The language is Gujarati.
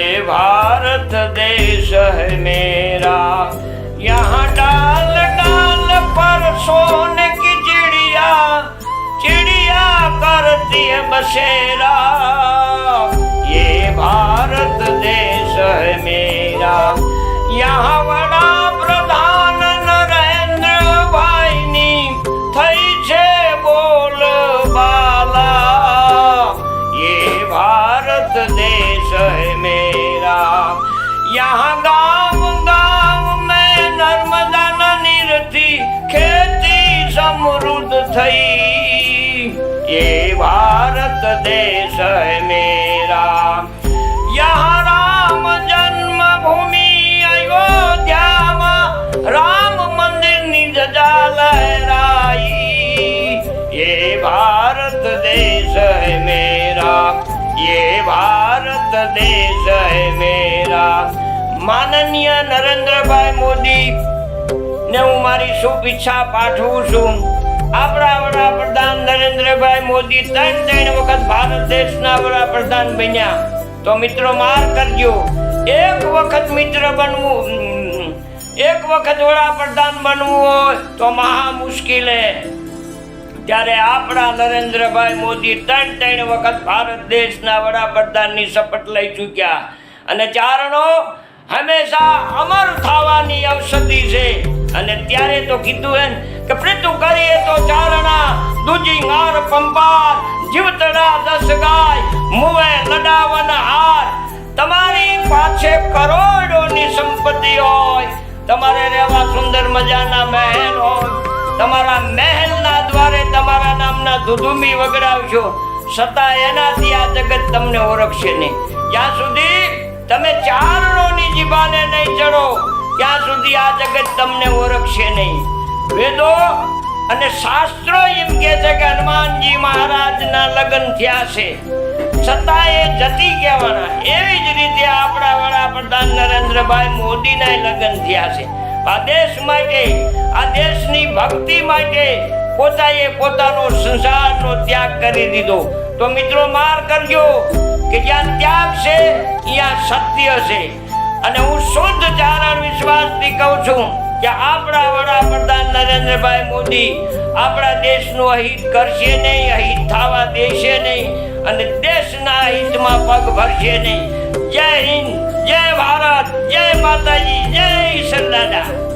ये भारत देश है मेरा यहाँ डाल डाल पर सोने की चिड़िया चिड़िया करती है बसेरा ये भारत देश है मेरा यहाँ यहाँ गाँव गाँव में नर्मदा नदी थी खेती समृद्ध थई ये भारत देश है मेरा यहाँ राम जन्म भूमि अयोध्या राम मंदिर निज लहराई ये भारत देश है मेरा ये भारत देश है मेरा। માનનીય નરેન્દ્રભાઈ મોદી ને હું મારી શુભેચ્છા પાઠવું છું. આપણા વડાપ્રધાન નરેન્દ્રભાઈ મોદી ત્રણ ત્રણ વખત ભારત દેશના વડાપ્રધાન બન્યા. તો મિત્રો માર કરજો. એક વખત મિત્ર બનવું એક વખત વડાપ્રધાન બનવું હોય તો મહા મુશ્કેલ. હે ત્યારે આપણા નરેન્દ્રભાઈ મોદી ત્રણ ત્રણ વખત ભારત દેશના વડાપ્રધાનની શપથ લઈ ચૂક્યા. અને ચારણો હંમેશા અમર થવાની ઔષધિ છે. અને ત્યારે તો કીધું એમ કે પ્રીતુ કરીએ તો ચારણા દૂજી હાર પંપાર, જીવતડા દસ ગાય, મુવે લડાવન હાર. તમારી પાસે કરોડોની સંપત્તિ હોય, તમારે રહેવા સુંદર મજાના મહેલ હોય. તમારા મહેલના દ્વારે તમારા નામના ધુધુમી વગડાવશો. છતાં એનાથી આ જગત તમને ઓળખશે નહીં. જ્યાં સુધી તમે ચારણોની જીભાને નહીં ચડો ત્યાં સુધી આ જગત તમને ઓળખશે નહીં. વેદો અને શાસ્ત્રો એમ કહે છે કે હનુમાનજી મહારાજના લગ્ન થયા છે. છતાં એ જતી કહેવાના. એવી જ રીતે આપણા વડાપ્રધાન નરેન્દ્રભાઈ મોદીના લગ્ન થયા છે. આ દેશ માટે, આ દેશની ભક્તિ માટે પોતાએ પોતાનો સંસારનો ત્યાગ કરી દીધો. તો મિત્રો માર કરજો કે જ્યાં ત્યાગ છે સત્ય છે. અને હું શુદ્ધ ચારણ વિશ્વાસથી કહું છું કે આપણા વડાપ્રધાન નરેન્દ્રભાઈ મોદી આપણા દેશનું અહિત કરશે નહીં, અહિત થવા દેશે નહીં અને દેશના હિતમાં પગ ભરશે નહીં. જય હિન્દ, જય ભારત, જય માતાજી, જય ઈશ્વર દાદા.